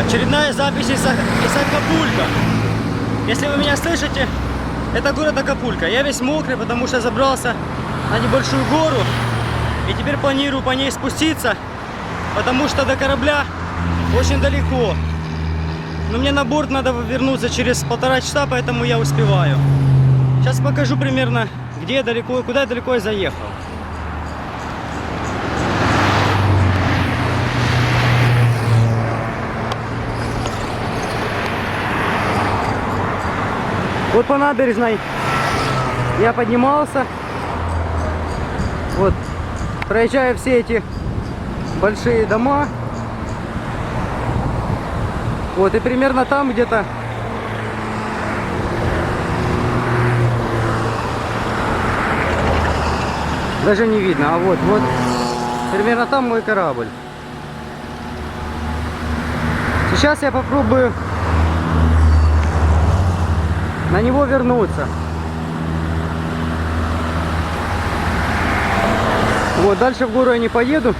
Очередная запись из, из Акапулько. Если вы меня слышите, это город Акапулько. Я весь мокрый, потому что забрался на небольшую гору. И теперь планирую по ней спуститься, потому что до корабля очень далеко. Но мне на борт надо вернуться через полтора часа, поэтому я успеваю. Сейчас покажу примерно, где я далеко и куда я далеко я заехал. Вот по набережной я поднимался. Вот, проезжая все эти большие дома. Вот, и примерно там где-то даже не видно, а вот, вот, примерно там мой корабль. Сейчас я попробую на него вернуться. Вот, дальше в гору я не поеду,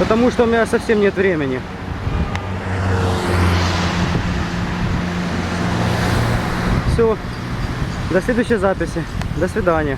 потому что у меня совсем нет времени. Все, до следующей записи. До свидания.